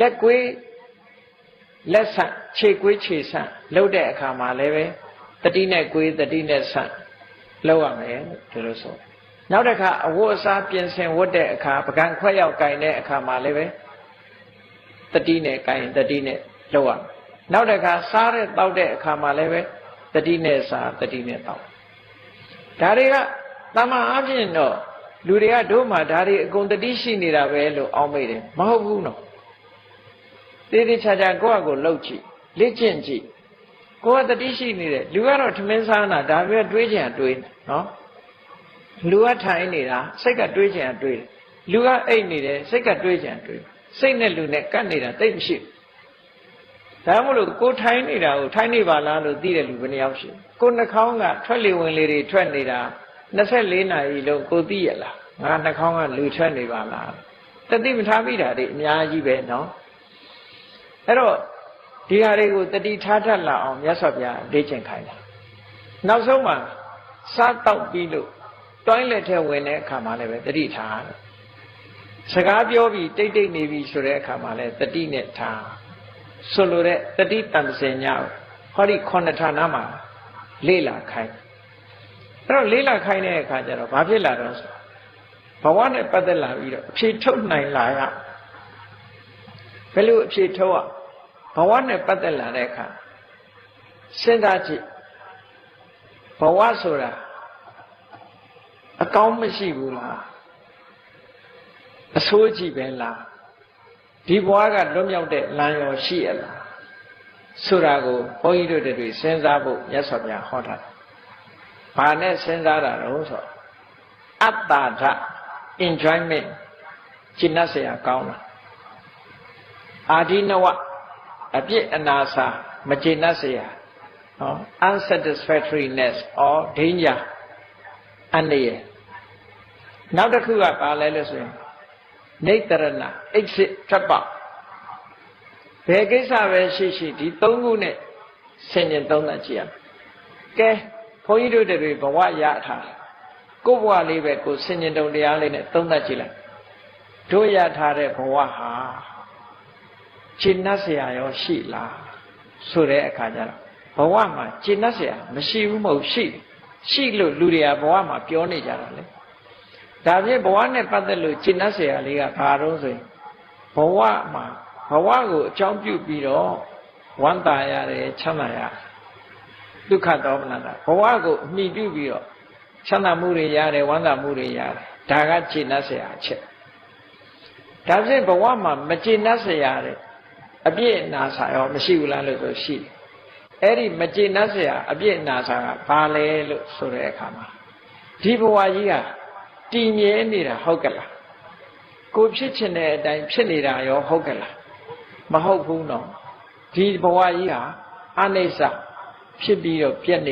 လက်ကွေးလက်ဆန့်ခြေကွေးခြေဆန့်လှုပ်တဲ့အခါမှာလည်းပဲတတိနဲ့ကွေးတတိနဲ့ဆန့်လှုပ်ရမယ်ဒီလိုဆိုနောက်တစ်ခါအဝတ်အစားပြင်ဆင်ဝတ်တဲ့အခါပကံခွက်ရောက်ကင်တဲ့အခါမှာလည်းပဲတတိနဲ့ကင်တတိနဲ့လှုပ်ရမယ်နောက်တစ်ခါစားတဲ့တောက်တဲ့အခါမှာလည်းပဲတတိနဲ့စားတတိနဲ့တောက်ဒါတွေကတမန်အပြင်တော့လူတွေကတို့မှဒါတွေအကုန်တတိရှိနေတာပဲလို့အောင်းမိတယ်မဟုတ်ဘူးနော် တေးသေးချာချာကိုယ့်အကိုလှုပ်ကြည့်လေ့ကျင့်ကြည့်ကိုယ်ကတတိရှိနေတယ်လူကတော့ထမင်းစားတာဒါပဲတွေးကြံတွေးနော်လူကထိုင်နေတာစိတ်ကတွေးကြံတွေးတယ်လူကအိတ်နေတယ်စိတ်ကတွေးကြံတွေးစိတ်နဲ့လူနဲ့ကပ်နေတာတိတ်မရှိဘူးဒါမှမဟုတ်ကိုထိုင်နေတာကိုထိုင်နေပါလားလို့သိတဲ့လူဘယ်နှယောက်ရှိကိုနှာခေါင်းကထွက်လေဝင်လေတွေထွက်နေတာ24နာရီလုံးကိုသိရလားငါနှာခေါင်းကလူထွက်နေပါလားတတိမထားမိတာတွေအများကြီးပဲနော် အဲ့တော့ဒီဟာတွေကိုတတိထားတတ်လာအောင်မြတ်စွာဘုရားလေ့ကျင့်ခိုင်းတာနောက်ဆုံးမှာစားတောက်ပြီးလို့တွိုင်းလက်ထဲဝင်တဲ့အခါမှာလည်းပဲတတိထားတယ်စကားပြောပြီးတိတ်တိတ်နေပြီဆိုတဲ့အခါမှာလည်းတတိနဲ့ထားဆိုလိုတဲ့တတိတန်စင်ညာဟောဒီခုနှစ်ဌာနမှာလေ့လာခိုင်းအဲ့တော့လေ့လာခိုင်းတဲ့အခါကျတော့ဘာဖြစ်လာတော့ဆိုဘဝနဲ့ပတ်သက်လာပြီးတော့အဖြေထုတ်နိုင်လာရဘယ်လိုအဖြေထုတ်ရ ဘဝနဲ့ပတ်သက်လာတဲ့အခါစဉ်းစားကြည့်ဘဝဆိုတာအကောင်းမရှိဘူးလားအဆိုးကြီးပဲလားဒီဘဝကလွတ်မြောက်တဲ့လမ်းရောရှိရလားဆိုတာကိုဘုန်းကြီးတို့တွေစဉ်းစားဖို့မြတ်စွာဘုရားဟောတာဘာနဲ့စဉ်းစားတာတော့ဆိုအတ္တဓာ enjoyment ကျင့်ရစရာကောင်းလားအာဒီနဝ အပြစ်အနာစာမကျေနပ်စရာနော် unsatisfactoriness or danger အနေရနောက်တစ်ခုကပါလဲလို့ဆိုရင်နေတရဏ exit ထွက်ပေါက်ဘယ်ကိစ္စပဲရှိရှိဒီ၃ခုနဲ့ဆင်ញင်သုံးသပ်ကြည့်ရမယ်ကဲဘုန်းကြီးတို့တွေဘဝရထားကိုယ့်ဘဝလေးပဲကိုယ်ဆင်ញင်တုံတရားလေးနဲ့သုံးသပ်ကြည့်လိုက်တို့ရထားတဲ့ဘဝဟာ ရှင်းနှက်เสียရောရှိလားဆိုတဲ့အခါကျတော့ဘဝမှာရှင်းနှက်เสียမရှိဘူးမဟုတ်ရှိရှိလို့လူတွေကဘဝမှာပြောနေကြတာလေဒါဖြင့်ဘဝနဲ့ပတ်သက်လို့ရှင်းနှက်เสียလေးကဘာတော့ဆိုရင်ဘဝမှာဘဝကိုအကြောင်းပြုပြီးတော့ဝမ်းသာရတယ်ချမ်းသာရဒုက္ခတောမနတာဘဝကိုအမိပြုပြီးတော့ချမ်းသာမှုတွေရတယ်ဝမ်းသာမှုတွေရတယ်ဒါကရှင်းနှက်เสียအချက်ဒါဖြင့်ဘဝမှာမရှင်းနှက်เสียတဲ့ အပြည့်အနာစာရောမရှိဘူးလားလို့ဆိုရှိတယ်အဲ့ဒီမကျေနပ်စရာအပြည့်အနာစာကဘာလဲလို့ဆိုတဲ့အခါမှာဒီဘဝကြီးကတည်မြဲနေတာဟုတ်ကလားကိုဖြစ်ချင်တဲ့အတိုင်းဖြစ်နေတာရောဟုတ်ကလားမဟုတ်ဘူးနော်ဒီဘဝကြီးဟာအနိစ္စဖြစ်ပြီးတော့ပြက်နေ